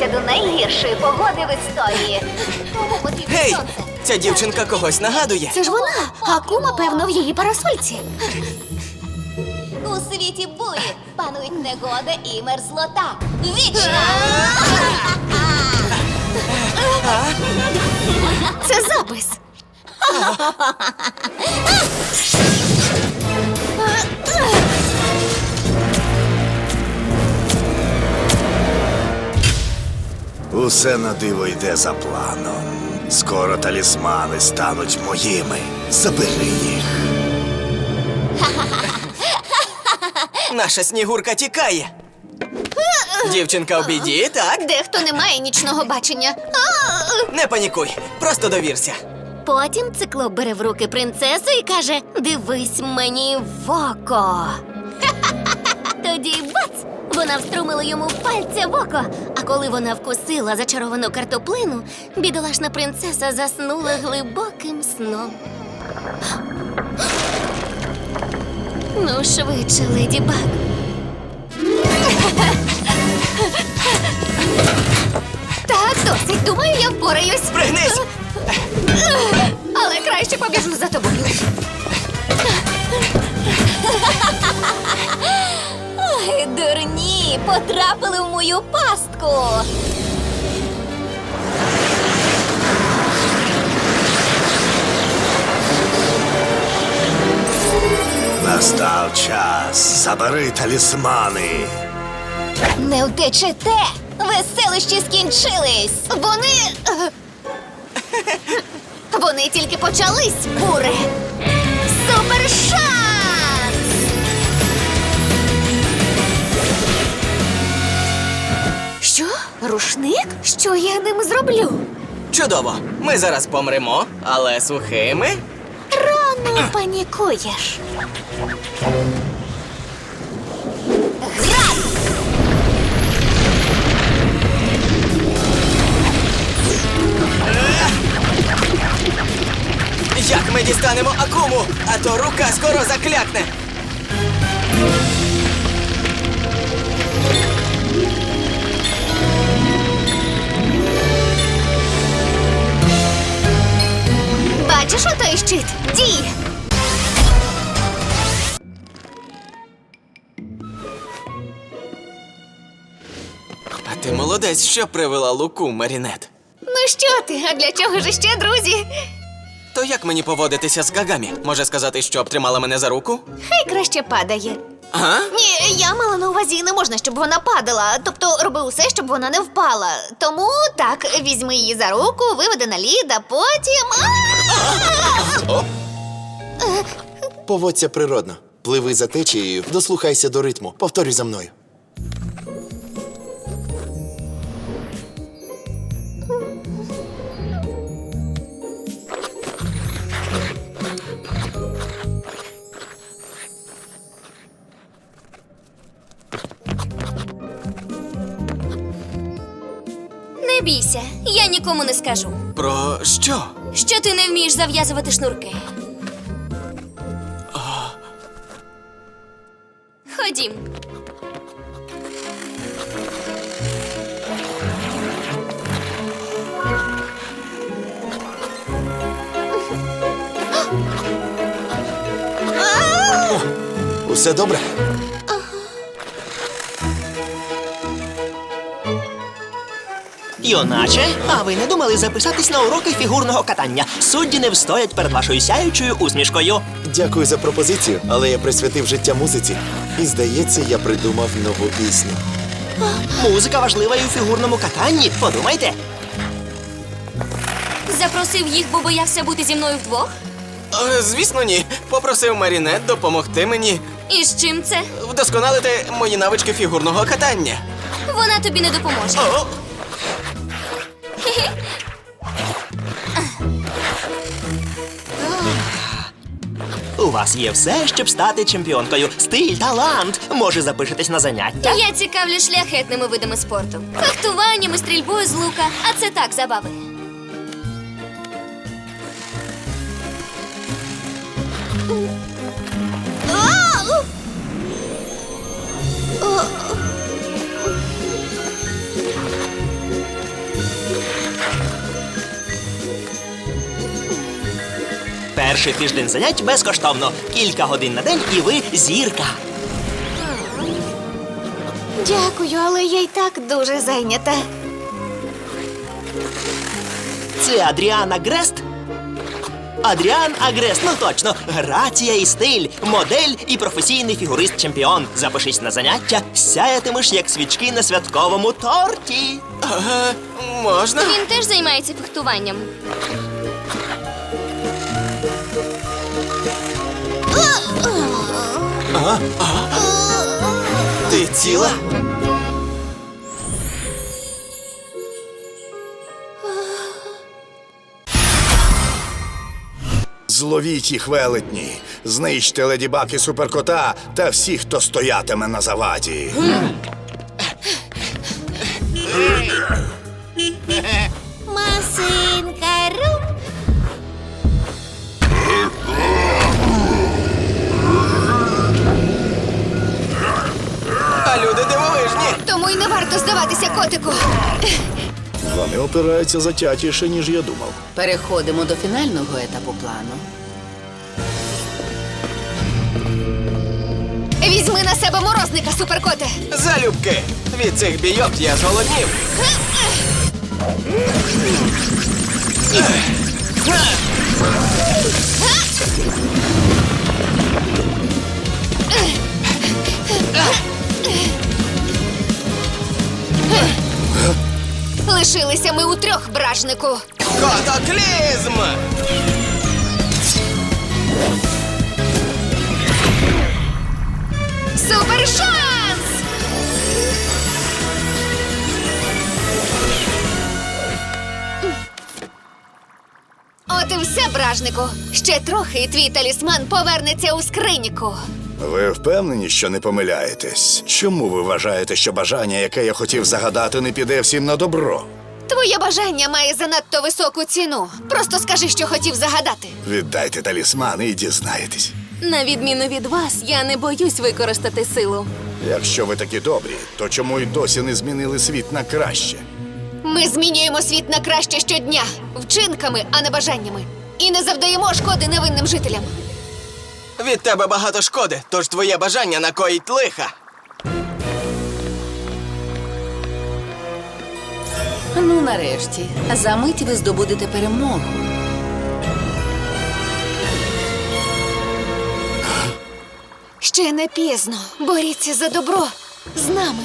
готуйтеся до найгіршої погоди в історії. Тому потрібно Гей! сонце. Ця дівчинка когось нагадує. Це ж вона, а кума, певно, в її парасольці. У світі бурі панують негода і мерзлота. Вічна! Це запис. Усе на диво йде за планом. Скоро талісмани стануть моїми. Забери їх. Наша снігурка тікає. Дівчинка в біді, так? Дехто не має нічного бачення. Не панікуй, просто довірся. Потім циклоп бере в руки принцесу і каже: Дивись мені в око. Тоді бац! Вона вструмила йому пальця в око. А коли вона вкусила зачаровану картоплину, бідолашна принцеса заснула глибоким сном. Ну, швидше, леді Баг. Так, досить. Думаю, я впораюсь. Пригнись! Але краще побіжу за тобою. Ой, дурні, потрапили в мою пастку. Настав час. Забери талісмани. Не втечете! Веселищі скінчились! Вони. Вони тільки почались, буре. Супер Рушник? Що я ним зроблю? Чудово! Ми зараз помремо, але сухими. Рано панікуєш. Як ми дістанемо акуму, а то рука скоро заклякне. Бачиш отой щит? Дій! А ти молодець, що привела луку, Марінет. Ну що ти? А для чого ж ще друзі? То як мені поводитися з Гагамі? Може сказати, що обтримала мене за руку? Хай краще падає. Ага? Ні, я мала на увазі не можна, щоб вона падала. Тобто роби усе, щоб вона не впала. Тому так, візьми її за руку, виведи на лід, а потім. А! Поводься природно. Пливи за течією, дослухайся до ритму. Повторюй за мною. Не бійся, я нікому не скажу, Про що? Що ти не вмієш зав'язувати шнурки. Ходім. Усе добре? Юначе, а ви не думали записатись на уроки фігурного катання? Судді не встоять перед вашою сяючою усмішкою. Дякую за пропозицію, але я присвятив життя музиці. І здається, я придумав нову пісню. Музика важлива і у фігурному катанні. Подумайте. Запросив їх, бо боявся бути зі мною вдвох. Е, Звісно, ні. Попросив Марінет допомогти мені І з чим це? вдосконалити мої навички фігурного катання. Вона тобі не допоможе. О, У вас є все, щоб стати чемпіонкою. Стиль, талант. Може, запишетесь на заняття? Я цікавлю шляхетними видами спорту. Фехтуванням і стрільбою з лука, а це так забави. Перший тиждень занять безкоштовно. Кілька годин на день, і ви зірка. Дякую, але я й так дуже зайнята. Це Адріана Грест? Адріан Агрест, ну точно, грація і стиль, модель і професійний фігурист-чемпіон. Запишись на заняття, сяятимеш як свічки на святковому торті. Ага, можна? Він теж займається фехтуванням. Ти ціла? Зловіть їх велетні, знищте леді Баг і суперкота та всіх, хто стоятиме на заваді. Котику. Вони опираються затятіше, ніж я думав. Переходимо до фінального етапу плану. Візьми на себе морозника, суперкоте. Залюбки. Від цих бійок я зголоднів. Лишилися ми у трьох бражнику. Котоклізм! Супер шанс! От і все, бражнику. Ще трохи, і твій талісман повернеться у скриніку. Ви впевнені, що не помиляєтесь? Чому ви вважаєте, що бажання, яке я хотів загадати, не піде всім на добро? Твоє бажання має занадто високу ціну. Просто скажи, що хотів загадати. Віддайте талісман і дізнаєтесь. На відміну від вас, я не боюсь використати силу. Якщо ви такі добрі, то чому й досі не змінили світ на краще? Ми змінюємо світ на краще щодня вчинками, а не бажаннями. І не завдаємо шкоди невинним жителям. Від тебе багато шкоди, тож твоє бажання накоїть лиха. Ну, нарешті, за мить ви здобудете перемогу. Ще не пізно. Боріться за добро з нами.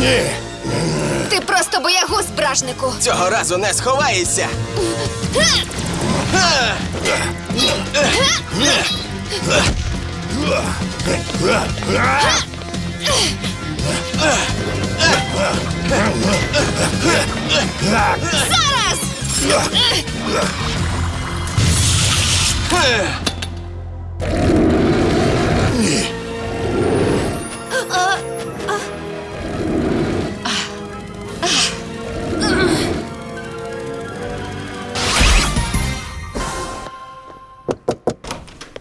Ні! Ти просто боягуз, бражнику. Цього разу не сховаєшся.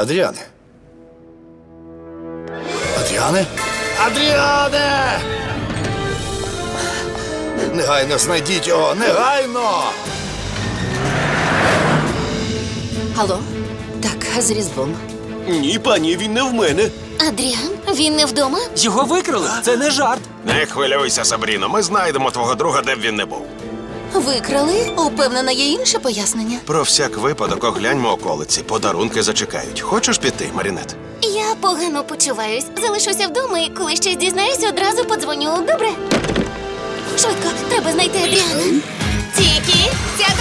Адріане. Адріане? Адріане! Негайно знайдіть його! Негайно! Алло? Так, з Різдвом. Ні, пані, він не в мене. Адріан, він не вдома? Його викрали. Це не жарт. Не хвилюйся, Сабріно. Ми знайдемо твого друга, де б він не був. Викрали? Упевнена, є інше пояснення. Про всяк випадок огляньмо околиці. Подарунки зачекають. Хочеш піти, Марінет? Я погано почуваюсь. Залишуся вдома і коли щось дізнаюсь, одразу подзвоню. Добре? Швидко, треба знайти Адріана. Тільки цяточки!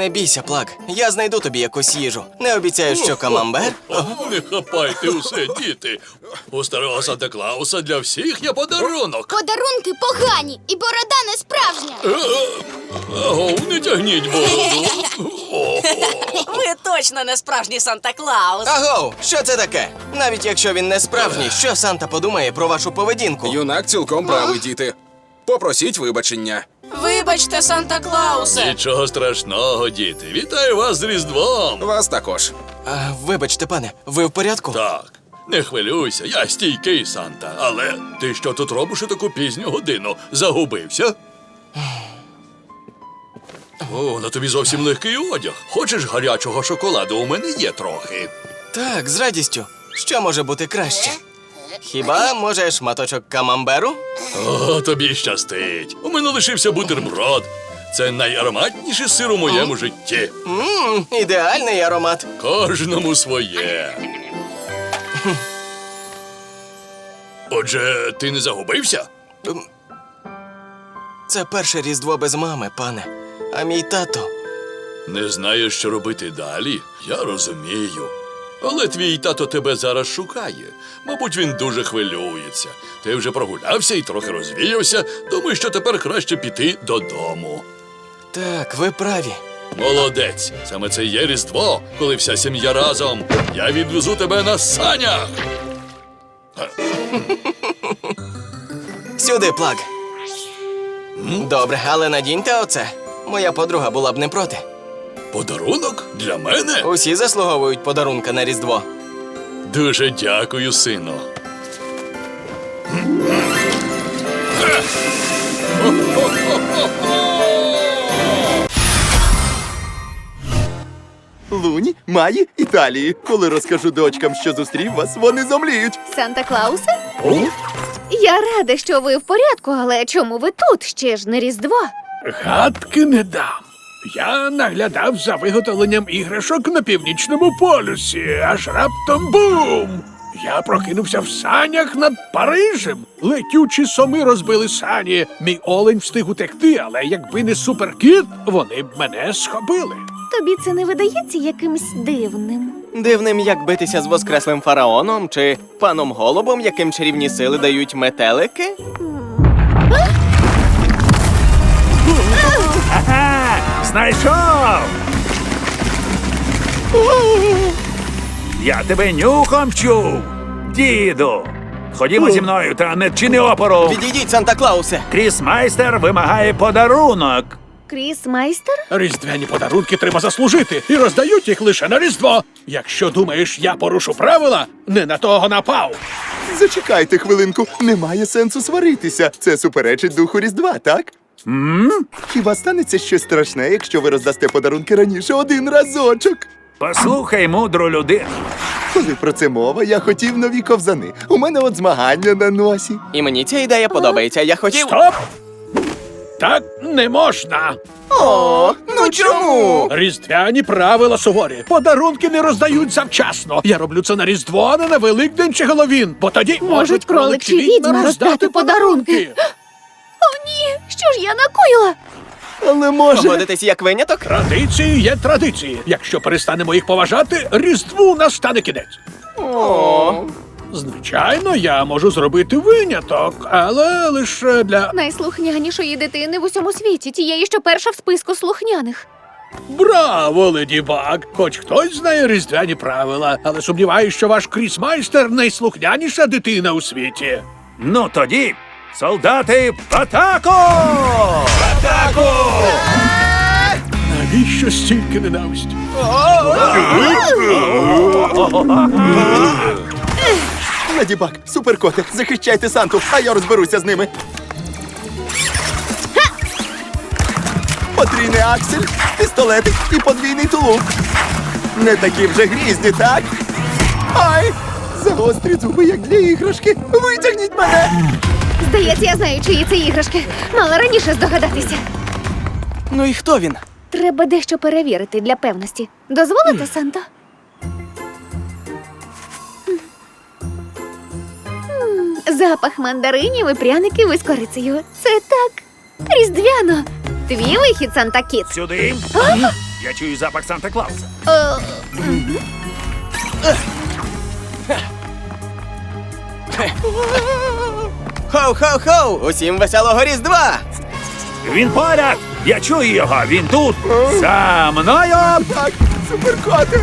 Не бійся, плаг. Я знайду тобі якусь їжу. Не обіцяю, що камамбер. Не хапайте усе, діти. У старого Санта Клауса для всіх є подарунок. Подарунки погані, і борода не справжня. Аго, не тягніть бороду. Ви точно не справжній Санта Клаус. Агоу, що це таке? Навіть якщо він не справжній, що Санта подумає про вашу поведінку? Юнак цілком правий, діти. Попросіть вибачення. Вибачте, Санта Клаусе. Нічого страшного, діти. Вітаю вас з Різдвом. Вас також. А, вибачте, пане, ви в порядку? Так, не хвилюйся, я стійкий Санта. Але ти що тут робиш у таку пізню годину? Загубився? О, на тобі зовсім легкий одяг. Хочеш гарячого шоколаду? У мене є трохи. Так, з радістю. Що може бути краще? Хіба може шматочок камамберу? О, тобі щастить. У мене лишився бутерброд. Це найароматніший сир у моєму житті. Ммм, ідеальний аромат. Кожному своє. Отже, ти не загубився? Це перше різдво без мами, пане. А мій тато. Не знаєш, що робити далі? Я розумію. Але твій тато тебе зараз шукає. Мабуть, він дуже хвилюється. Ти вже прогулявся і трохи розвіявся. Думаю, що тепер краще піти додому. Так, ви праві. Молодець. Саме це є Різдво, коли вся сім'я разом. Я відвезу тебе на санях. Сюди, плаг. Добре, але надіньте оце. Моя подруга була б не проти. Подарунок для мене? Усі заслуговують подарунка на Різдво. Дуже дякую, сину. Лунь, Маї, Італії. Коли розкажу дочкам, що зустрів вас, вони зомліють. Санта Клаусе? Я рада, що ви в порядку, але чому ви тут? Ще ж не Різдво. Гадки не дам. Я наглядав за виготовленням іграшок на північному полюсі, аж раптом бум! Я прокинувся в санях над Парижем. Летючі соми розбили сані. Мій олень встиг утекти, але якби не суперкіт, вони б мене схопили. Тобі це не видається якимсь дивним. Дивним, як битися з воскреслим фараоном чи паном голубом, яким чарівні сили дають метелики? Знайшов! Я тебе нюхом чув, діду. Ходімо зі мною та не вчини опору. Відійдіть, Санта Клаусе! Кріс майстер вимагає подарунок. Кріс майстер? Різдвяні подарунки треба заслужити і роздають їх лише на Різдво. Якщо думаєш, я порушу правила, не на того напав. Зачекайте хвилинку, немає сенсу сваритися. Це суперечить духу Різдва, так? М? Хіба станеться щось страшне, якщо ви роздасте подарунки раніше один разочок? Послухай мудру людину. Коли про це мова, я хотів нові ковзани. У мене от змагання на носі. І мені ця ідея подобається. Я хотів. Стоп! Так не можна. О, ну чому? Різдвяні правила суворі. Подарунки не роздають завчасно. Я роблю це на Різдво, а не на Великдень чи Головін, бо тоді можуть кролик чи відьма роздати подарунки. О, ні! Що ж я накоїла? Але може. Поводитесь як виняток? Традиції є традиції. Якщо перестанемо їх поважати, Різдву настане кінець. О, Звичайно, я можу зробити виняток, але лише для Найслухнянішої дитини в усьому світі, тієї, що перша в списку слухняних. Браво, леді Баг! Хоч хтось знає різдвяні правила, але сумніваюся, що ваш крісмайстер найслухняніша дитина у світі. Ну тоді, солдати, в атаку! В атаку! Навіщо стільки ненависті? Леді Баг, суперкоти, захищайте Санту, а я розберуся з ними. Потрійний аксель, пістолетик і подвійний тулуп. Не такі вже грізні, так? Ай! Загострі зуби, як для іграшки. Витягніть мене! Здається, я знаю, чиї це іграшки. Мала раніше здогадатися. ну і хто він? Треба дещо перевірити для певності. Дозволите, Санто? М, Запах мандаринів і пряників із корицею. Це так різдвяно. Твій вихід, Санта Кіт. Сюди. Я чую запах Санта Клауса. Хоу-хоу-хоу! Усім веселого Різдва! Він поряд! Я чую його! Він тут! За мною! Так, суперкоте.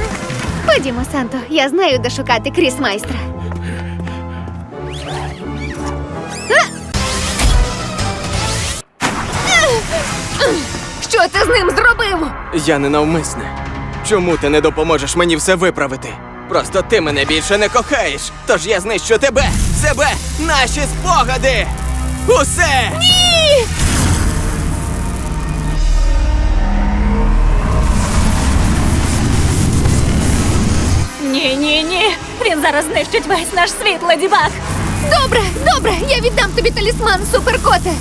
Ходімо, Санто, я знаю, де шукати крісмайстра. Що ти з ним зробив? Я ненавмисне. Чому ти не допоможеш мені все виправити? Просто ти мене більше не кохаєш. Тож я знищу тебе, себе, наші спогади! Усе! Ні, ні, ні. Він зараз знищить весь наш світ, леді Баг. Добре, добре, я віддам тобі талісман, суперкоте.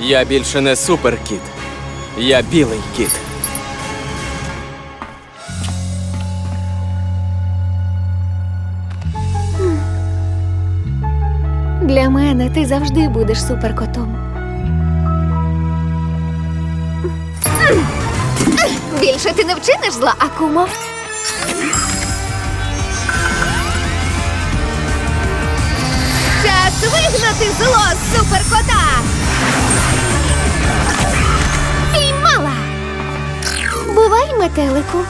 Я більше не суперкіт. Я білий кіт. Для мене ти завжди будеш суперкотом. Більше ти не вчиниш зла, Акумо. Час вигнати зло суперкота. Бувай, метелику.